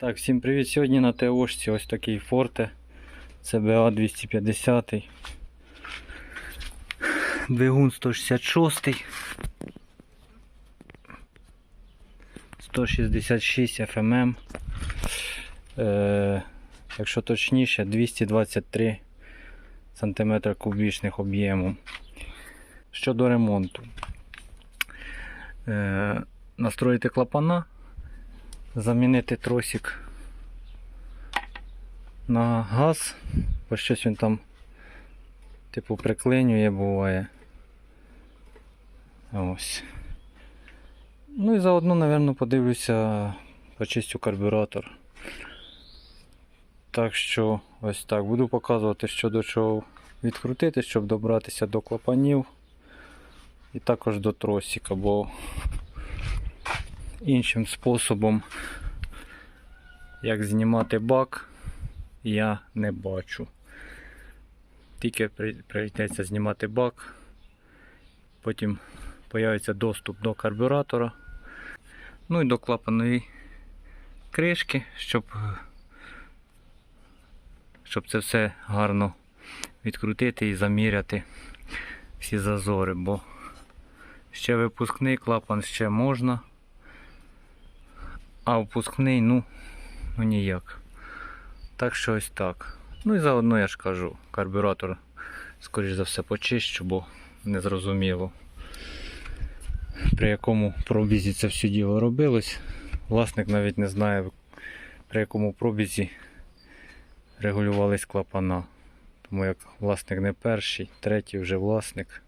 Так, всім привіт. Сьогодні на ТОшці ось такий Форте. CBA 250. Двигун 166. 166 FMM. Е, якщо точніше, 223 см кубічних об'єму. Щодо ремонту. Е, настроїти клапана замінити тросик на газ, бо щось він там типу приклинює буває. Ось. Ну і заодно, напевно, подивлюся, почистю карбюратор. Так що ось так. Буду показувати, що до чого відкрутити, щоб добратися до клапанів. І також до тросика, бо іншим способом, як знімати бак, я не бачу. Тільки при- прийдеться знімати бак, потім появиться доступ до карбюратора, ну і до клапаної кришки, щоб, щоб це все гарно відкрутити і заміряти всі зазори, бо ще випускний клапан ще можна. А впускний, ну, ну ніяк. Так що ось так. Ну і заодно я ж кажу, карбюратор, скоріш за все, почищу, бо не зрозуміло, при якому пробізі це все діло робилось. Власник навіть не знає, при якому пробізі регулювались клапана. Тому як власник не перший, третій вже власник.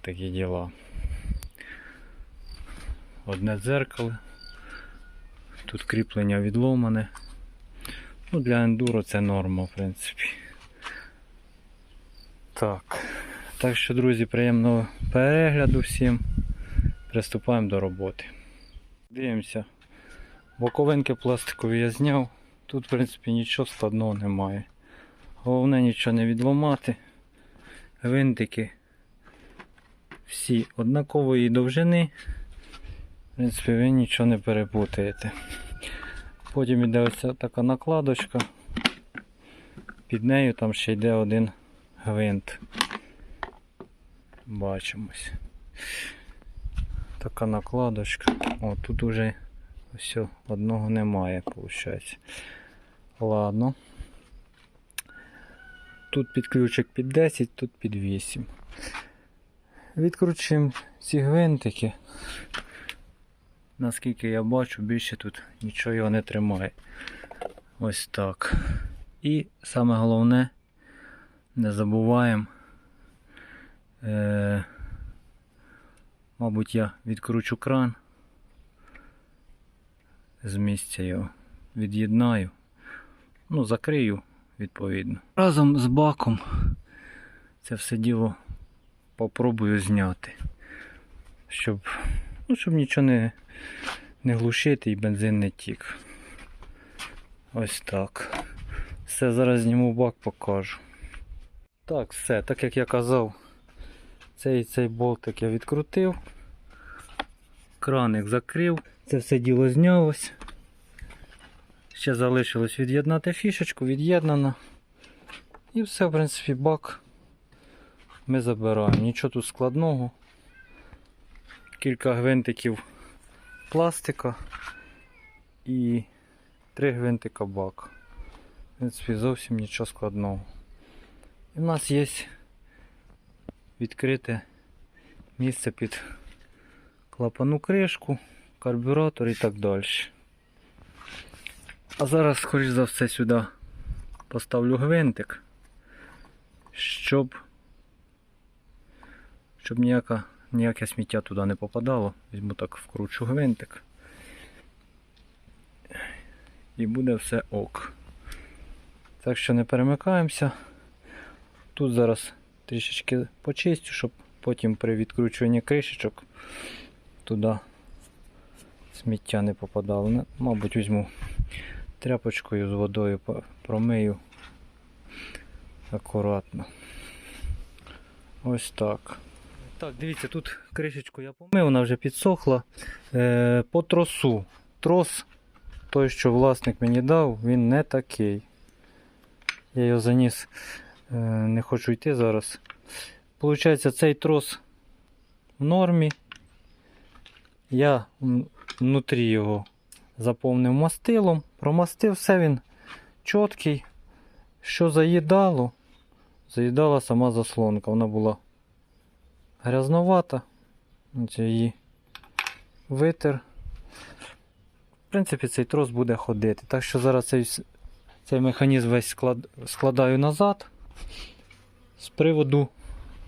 Такі діла одне дзеркало. Тут кріплення відломане. Ну, для ендуро це норма, в принципі. Так. Так що, друзі, приємного перегляду всім. Приступаємо до роботи. Дивимося. Боковинки пластикові я зняв. Тут, в принципі, нічого складного немає. Головне нічого не відломати. Гвинтики всі однакової довжини. Принципі, ви нічого не перепутаєте. Потім йде ось така накладочка. Під нею там ще йде один гвинт. Бачимось. Така накладочка. О, тут уже все, одного немає, виходить. Ладно. Тут під ключик під 10, тут під 8. Відкручуємо ці гвинтики. Наскільки я бачу, більше тут нічого його не тримає. Ось так. І саме головне, не забуваємо. Е, мабуть, я відкручу кран. З місця його від'єднаю. Ну, закрию, відповідно. Разом з баком це все діло попробую зняти. Щоб, ну, щоб нічого не, не глушити і бензин не тік. Ось так. Все, зараз зніму бак, покажу. Так, все, так як я казав, цей цей болтик я відкрутив, краник закрив, це все діло знялось. Ще залишилось від'єднати фішечку, від'єднано. І все, в принципі, бак ми забираємо. Нічого тут складного. Кілька гвинтиків пластика і три гвинтика бак. В принципі, зовсім нічого складного. І в нас є відкрите місце під клапану кришку, карбюратор і так далі. А зараз, скоріш за все, сюди поставлю гвинтик, щоб, щоб ніяка, ніяке сміття туди не попадало. Візьму так вкручу гвинтик. І буде все ок. Так що не перемикаємося. Тут зараз трішечки почистю, щоб потім при відкручуванні кришечок туди сміття не попадало. Мабуть, візьму тряпочкою з водою промию акуратно. Ось так. Так, дивіться, тут кришечку я помив, вона вже підсохла. Е, по тросу. Трос той, що власник мені дав, він не такий. Я його заніс, е, не хочу йти зараз. Получається, цей трос в нормі. Я внутрі його заповнив мастилом, промастив все він чіткий. Що заїдало? Заїдала сама заслонка. Вона була грязновата. Я її витер. В принципі, цей трос буде ходити. Так що зараз цей, цей механізм весь склад, складаю назад. З приводу,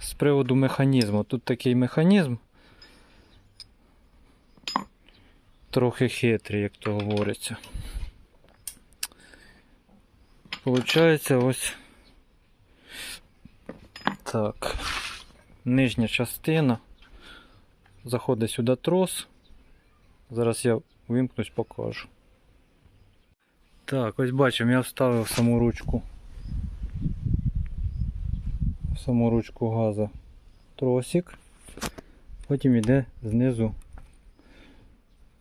з приводу механізму. Тут такий механізм. Трохи хитрий, як то говориться. Получається ось так. Нижня частина. Заходить сюди трос. Зараз я вимкнусь, покажу. Так, ось бачимо, я вставив саму ручку. В саму ручку газа тросик. Потім йде знизу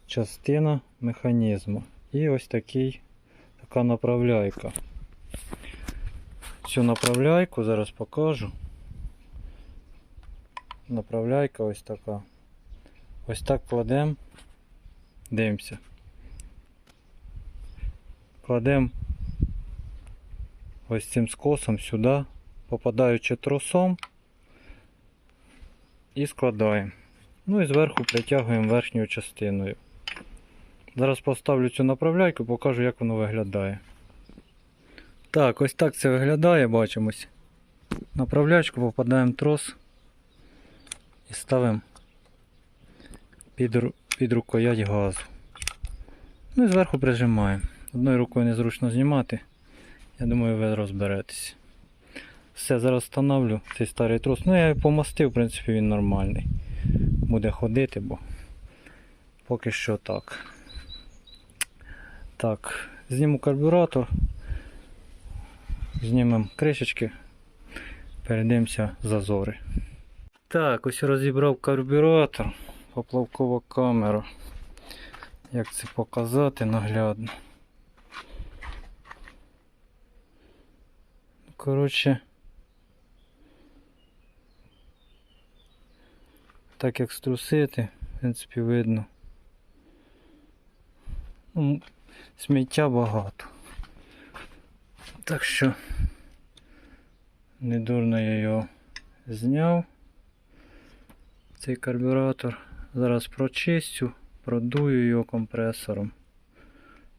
частина механізму. І ось такий, така направляйка. Цю направляйку зараз покажу. Направляйка ось така. Ось так кладемо. Дивимося. Кладемо ось цим скосом сюди, попадаючи тросом і складаємо. Ну і зверху притягуємо верхньою частиною. Зараз поставлю цю направляйку, покажу, як воно виглядає. Так, ось так це виглядає, бачимось. Направлячку попадаємо трос і ставимо під, під рукоять газу. Ну і зверху прижимаємо. Одною рукою незручно знімати. Я думаю, ви розберетесь. Все, зараз встановлю цей старий трос. Ну я його помастив, в принципі, він нормальний. Буде ходити, бо поки що так. Так, зніму карбюратор. Знімемо кришечки, перейдемося в зазори. Так, ось розібрав карбюратор, поплавкова камера. Як це показати наглядно. Коротше, так як струсити, в принципі, видно. Ну, сміття багато. Так що недурно я його зняв. Цей карбюратор. Зараз прочистю, продую його компресором,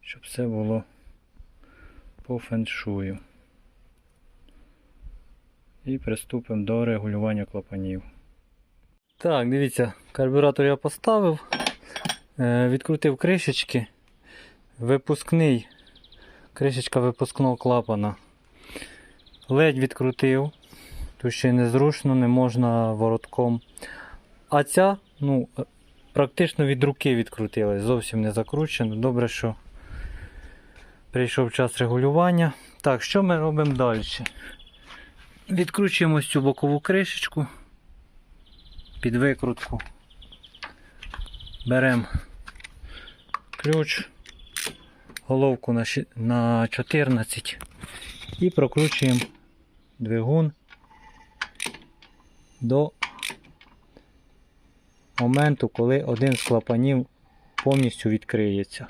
щоб все було по феншую. І приступимо до регулювання клапанів. Так, дивіться, карбюратор я поставив, е, відкрутив кришечки. Випускний, кришечка випускного клапана. Ледь відкрутив, тут ще незручно, не можна воротком. А ця, ну, е, практично від руки відкрутилась, зовсім не закручено. Добре, що прийшов час регулювання. Так, що ми робимо далі? Відкручуємо цю бокову кришечку під викрутку. Беремо ключ, головку на 14 і прокручуємо двигун до моменту, коли один з клапанів повністю відкриється.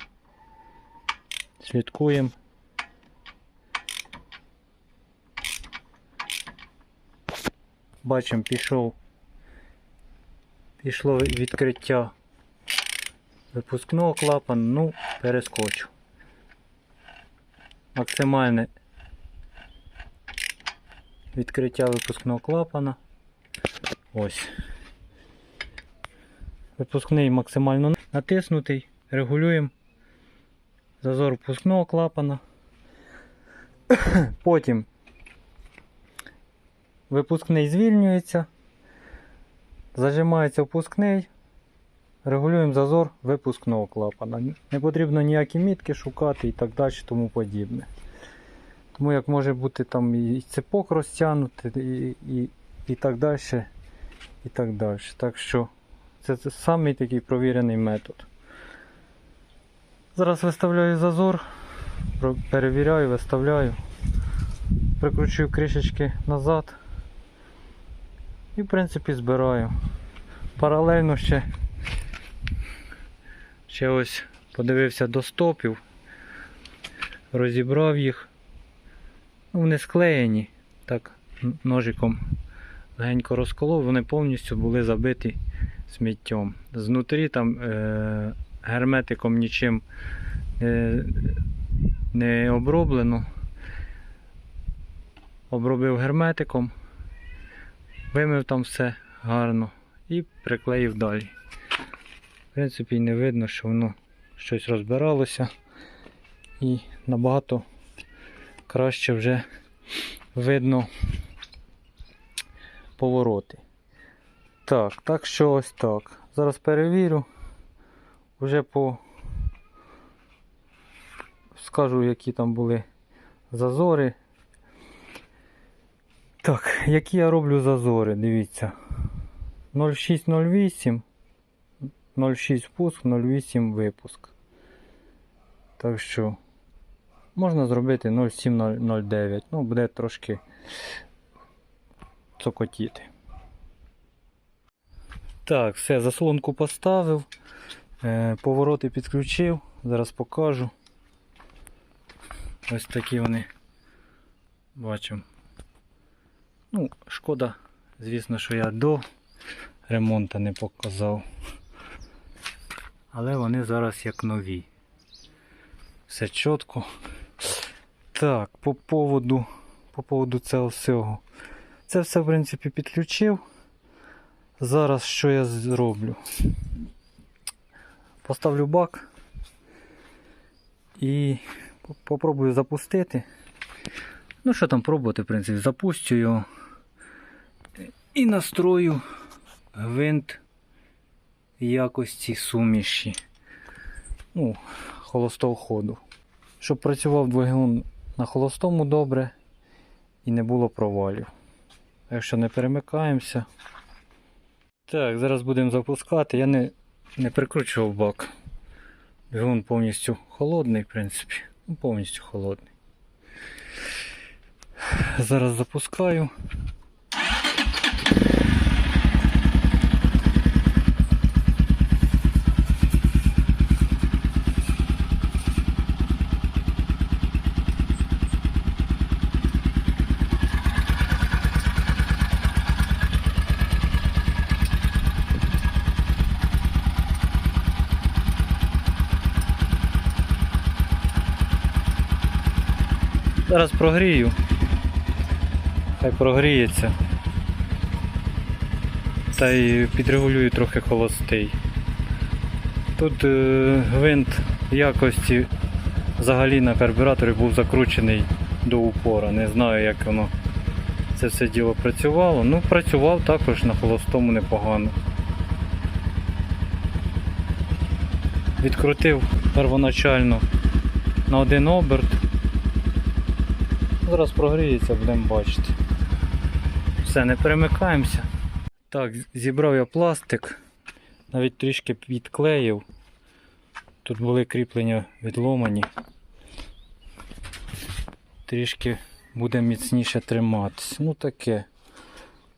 Слідкуємо. Бачимо, пішов. Пішло відкриття випускного клапану, ну, перескочу. Максимальне відкриття випускного клапана. Ось. Випускний максимально натиснутий. Регулюємо зазор впускного клапана. Потім випускний звільнюється. Зажимається впускний. Регулюємо зазор випускного клапана. Не потрібно ніякі мітки шукати і так далі, тому подібне. Тому як може бути там і цепок розтягнути, і, і, і так далі. І так далі. Так що це, це самий такий провірений метод. Зараз виставляю зазор, перевіряю, виставляю, прикручую кришечки назад і в принципі збираю. Паралельно ще, ще ось подивився до стопів, розібрав їх. Ну, вони склеєні, так ножиком легенько розколов, вони повністю були забиті сміттям. Знутрі там е- герметиком нічим не, не оброблено. Обробив герметиком, вимив там все гарно і приклеїв далі. В принципі, не видно, що воно щось розбиралося і набагато краще вже видно повороти. Так, так що ось так. Зараз перевірю. Вже по скажу, які там були зазори. Так, які я роблю зазори, дивіться. 0608, 06 впуск, 08 випуск. Так що можна зробити 0709. Ну, буде трошки цокотіти. Так, все, заслонку поставив. Е, повороти підключив. Зараз покажу. Ось такі вони бачимо. Ну, шкода, звісно, що я до ремонту не показав. Але вони зараз як нові. Все чітко. Так, по поводу, по поводу цього всього. Це все, в принципі, підключив. Зараз що я зроблю? Поставлю бак і по- попробую запустити. Ну, що там пробувати, в принципі, запустю його і настрою гвинт якості суміші. Ну, холостого ходу. Щоб працював двигун на холостому добре і не було провалів. Якщо не перемикаємося. Так, зараз будемо запускати. Я не, не прикручував бак. Двигун повністю холодний, в принципі. Ну, повністю холодний. Зараз запускаю. Зараз прогрію. Хай прогріється. Та й підрегулюю трохи холостий. Тут е, гвинт якості взагалі на карбюраторі був закручений до упора. Не знаю, як воно це все діло працювало. Ну, працював також на холостому непогано. Відкрутив первоначально на один оберт. Зараз прогріється, будемо бачити. Все, не перемикаємося. Так, зібрав я пластик, навіть трішки відклеїв. Тут були кріплення відломані. Трішки буде міцніше триматися. Ну таке,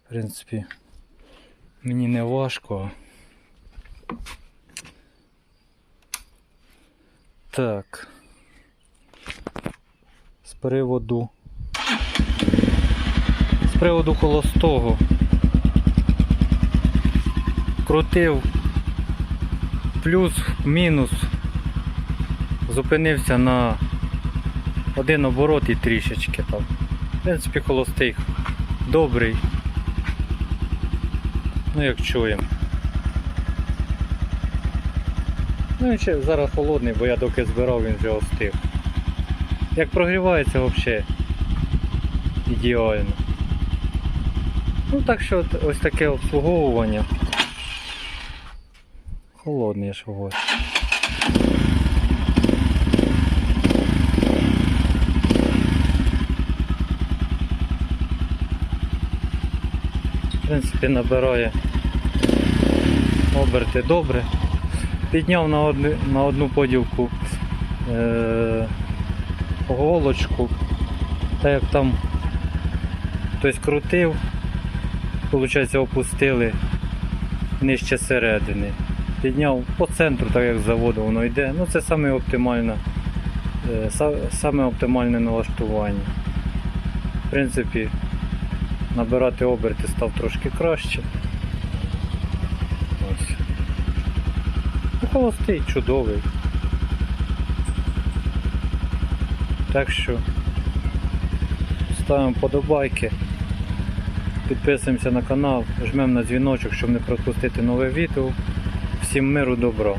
в принципі, мені не важко. Так. З приводу приводу холостого. Крутив плюс, мінус. Зупинився на один оборот і трішечки там. В принципі, холостий добрий. Ну як чуємо. Ну і ще зараз холодний, бо я доки збирав, він вже остив. Як прогрівається взагалі ідеально. Ну так що ось таке обслуговування. Холодний говорю. В принципі набирає оберти добре. Підняв на одну, на одну поділку е, голочку. Так як там хтось крутив, виходить, опустили нижче середини. Підняв по центру, так як з заводу воно йде. Ну це саме оптимальне, саме оптимальне налаштування. В принципі, набирати оберти став трошки краще. Ось. Ну, холостий, чудовий. Так що ставимо подобайки, підписуємося на канал, жмемо на дзвіночок, щоб не пропустити нове відео. Всім миру добра.